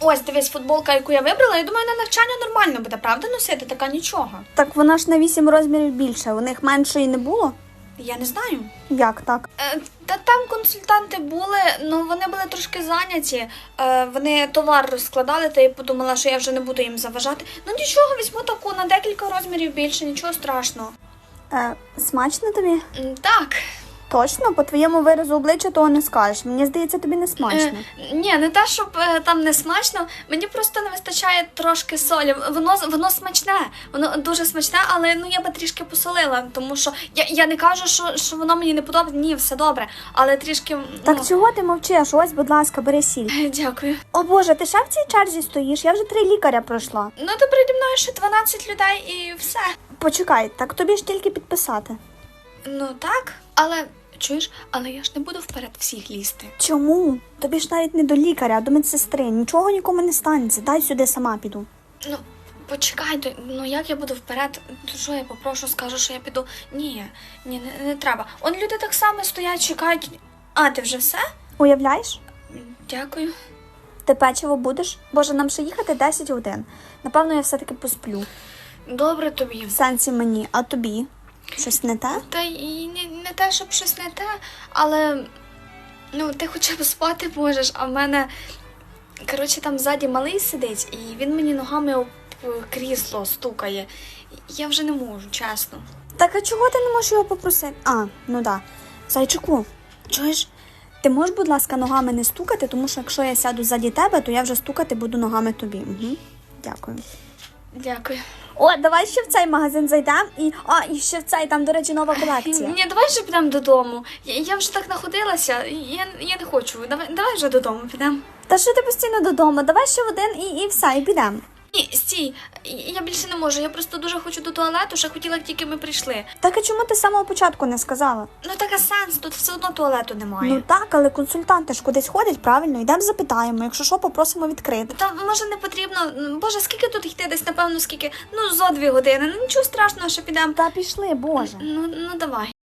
Ось, дивись, футболка, яку я вибрала, я думаю, на навчання нормально буде, правда, носити, така нічого. Так вона ж на 8 розмірів більше, у них меншої не було? Я не знаю. Як так? Е, Та там консультанти були, ну вони були трошки зайняті. Е, вони товар розкладали, та я подумала, що я вже не буду їм заважати. Ну нічого, візьму таку на декілька розмірів більше, нічого страшного. Е, смачно тобі? М, Так. Точно, по твоєму виразу обличчя того не скажеш. Мені здається, тобі не смачно. Е, ні, не те, щоб е, там не смачно. Мені просто не вистачає трошки солі. Воно воно смачне, воно дуже смачне, але ну я би трішки посолила, тому що я, я не кажу, що, що воно мені не подобається. Ні, все добре. Але трішки. Так ну, чого ти мовчиш? Ось, будь ласка, бери сіль. е, Дякую. О Боже, ти ще в цій черзі стоїш? Я вже три лікаря пройшла. Ну, то переді мною ще 12 людей і все. Почекай, так тобі ж тільки підписати. Ну так, але чуєш, але я ж не буду вперед всіх лізти. Чому? Тобі ж навіть не до лікаря, а до медсестри. Нічого нікому не станеться. Дай сюди сама піду. Ну, почекайте, ну як я буду вперед? То що я попрошу, скажу, що я піду. Ні, ні, не, не треба. Он люди так само стоять, чекають. А, ти вже все? Уявляєш? Дякую. Ти печиво будеш? Боже, нам ще їхати 10 годин. Напевно, я все-таки посплю. Добре тобі. В сенсі мені, а тобі? Щось не те? Та і не, не те, щоб щось не те, але ну, ти хоча б спати можеш, а в мене. Коротше, там ззаді малий сидить, і він мені ногами об крісло стукає. Я вже не можу, чесно. Так а чого ти не можеш його попросити? А, ну да. Зайчику, чуєш? Ти можеш, будь ласка, ногами не стукати, тому що якщо я сяду ззаді тебе, то я вже стукати буду ногами тобі. Угу. Дякую. Дякую. О, давай ще в цей магазин зайдемо і. А, і ще в цей, там, до речі, нова колекція. Ні, давай вже підемо додому. Я, я вже так находилася, я, я не хочу. Давай, давай вже додому підемо. Та що ти постійно додому? Давай ще в один і, і все, і підемо. Ні, стій, я більше не можу. Я просто дуже хочу до туалету, ще хотіла, як тільки ми прийшли. Так а чому ти з самого початку не сказала? Ну така сенс, тут все одно туалету немає. Ну так, але консультанти ж кудись ходять, правильно, йдемо запитаємо. Якщо що, попросимо відкрити. Та може не потрібно. Боже, скільки тут йти? Десь напевно скільки? Ну зо дві години. Ну нічого страшного, що підемо. Та пішли, Боже. Ну, ну давай.